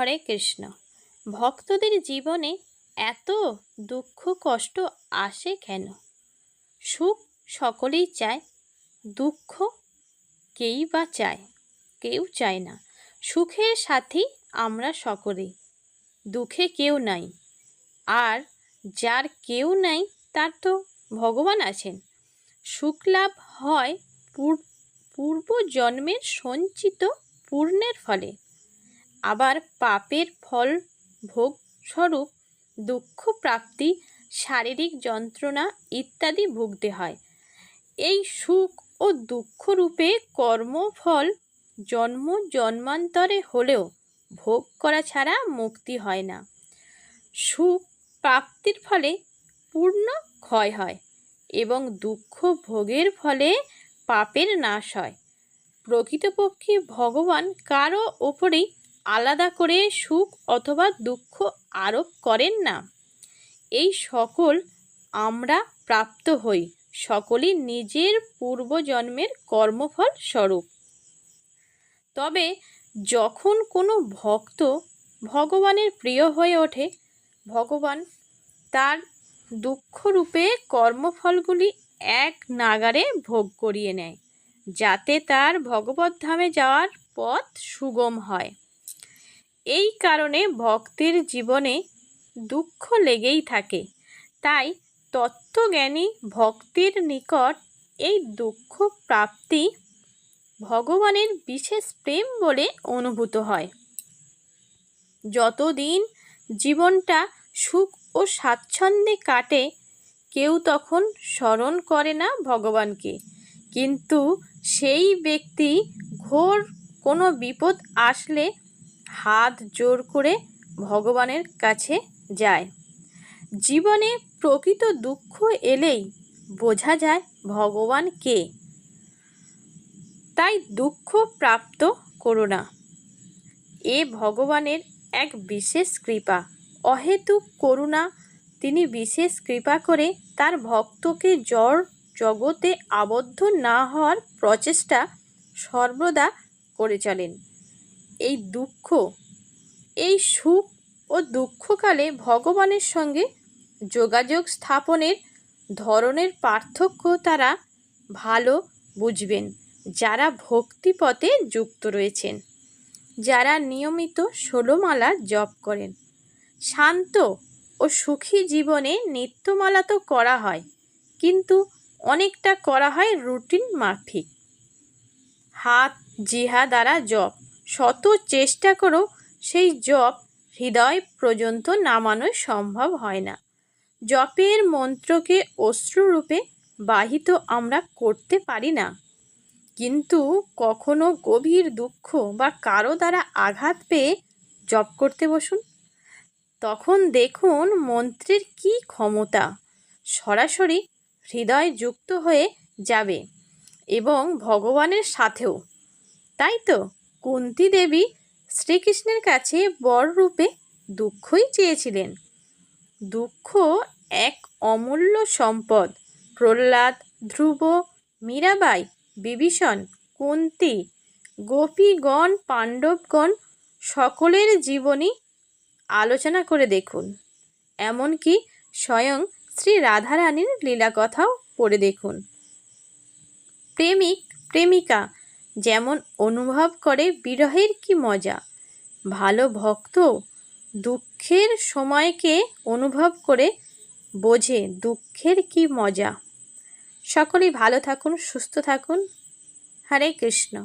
হরে কৃষ্ণ। ভক্তদের জীবনে এত দুঃখ কষ্ট আসে কেন? সুখ সকলেই চায়, দুঃখ কেই বা চায়, কেউ চায় না। সুখের সাথী আমরা সকলেই দুঃখে কেউ নাই। আর যার কেউ নাই, তার তো ভগবান আছেন। সুখ লাভ হয় পূর- পূর্ব জন্মের সঞ্চিত পূর্ণের ফলে। আবার পাপের ফল ভোগ স্বরূপ দুঃখ প্রাপ্তি, শারীরিক যন্ত্রণা ইত্যাদি ভুগতে হয়। এই সুখ ও দুঃখ রূপে কর্মফল জন্ম জন্মান্তরে হলেও ভোগ করা ছাড়া মুক্তি হয় না। সুখ প্রাপ্তির ফলে পূর্ণ ক্ষয় হয় এবং দুঃখ ভোগের ফলে পাপের নাশ হয়। প্রকৃতপক্ষে ভগবান কারও ওপরেই আলাদা করে সুখ অথবা দুঃখ আরোপ করেন না। এই সকল আমরা প্রাপ্ত হই। সকলই নিজের পূর্বজন্মের কর্মফল স্বরূপ। তবে যখন কোনো ভক্ত ভগবানের প্রিয় হয়ে ওঠে, ভগবান তার দুঃখরূপে কর্মফলগুলি এক নাগারে ভোগ করিয়ে নেয়, যাতে তার ভগবত ধামে যাওয়ার পথ সুগম হয়। এই কারণে ভক্তের জীবনে দুঃখ লেগেই থাকে। তাই তত্ত্বজ্ঞানী ভক্তির নিকট এই দুঃখ প্রাপ্তি ভগবানের বিশেষ প্রেম বলে অনুভূত হয়। যতদিন জীবনটা সুখ ও স্বাচ্ছন্দ্যে কাটে, কেউ তখন স্মরণ করে না ভগবানকে। কিন্তু সেই ব্যক্তি ঘোর কোনো বিপদ আসলে হাত জোর করে ভগবানের কাছে যায়। জীবনে প্রকৃত দুঃখ এলেই বোঝা যায় ভগবান কে। তাই দুঃখ প্রাপ্ত করো না। এ ভগবানের এক বিশেষ কৃপা। অহেতুক করুণা, তিনি বিশেষ কৃপা করে তার ভক্তকে জড় জগতে আবদ্ধ না হওয়ার প্রচেষ্টা সর্বদা করে চলেন। এই দুঃখ, এই সুখ ও দুঃখকালে ভগবানের সঙ্গে যোগাযোগ স্থাপনের ধরনের পার্থক্য তারা ভালো বুঝবেন। যারা ভক্তিপথে যুক্ত রয়েছেন, যারা নিয়মিত ষোলোমালা জপ করেন, শান্ত ও সুখী জীবনে নিত্যমালা তো করা হয়, কিন্তু অনেকটা করা হয় রুটিন মাফিক। হাত জিহা দ্বারা জপ শত চেষ্টা করো সেই জপ হৃদয় পর্যন্ত নামানো সম্ভব হয় না। জপের মন্ত্রকে অশ্রুরূপে বাহিত আমরা করতে পারি না। কিন্তু কখনো গভীর দুঃখ বা কারও দ্বারা আঘাত পেয়ে জপ করতে বসুন। তখন দেখুন মন্ত্রের কি ক্ষমতা সরাসরি হৃদয় যুক্ত হয়ে যাবে এবং ভগবানের সাথেও, তাই তো? কুন্তি দেবী শ্রীকৃষ্ণের কাছে বর রূপে দুঃখই চেয়েছিলেন। দুঃখ এক অমূল্য সম্পদ। প্রহ্লাদ, ধ্রুব, মীরাবাই, বিভীষণ, কুন্তি, গোপীগণ, পাণ্ডবগণ সকলের জীবনী আলোচনা করে দেখুন। এমনকি স্বয়ং শ্রী রাধারানীর লীলা কথাও পড়ে দেখুন। প্রেমিক, প্রেমিকা যেমন অনুভব করে বিরহের কি মজা। ভালো ভক্ত দুঃখের সময়কে অনুভব করে বোঝে দুঃখের কি মজা। সকলেই ভালো থাকুন, সুস্থ থাকুন। হরে কৃষ্ণ।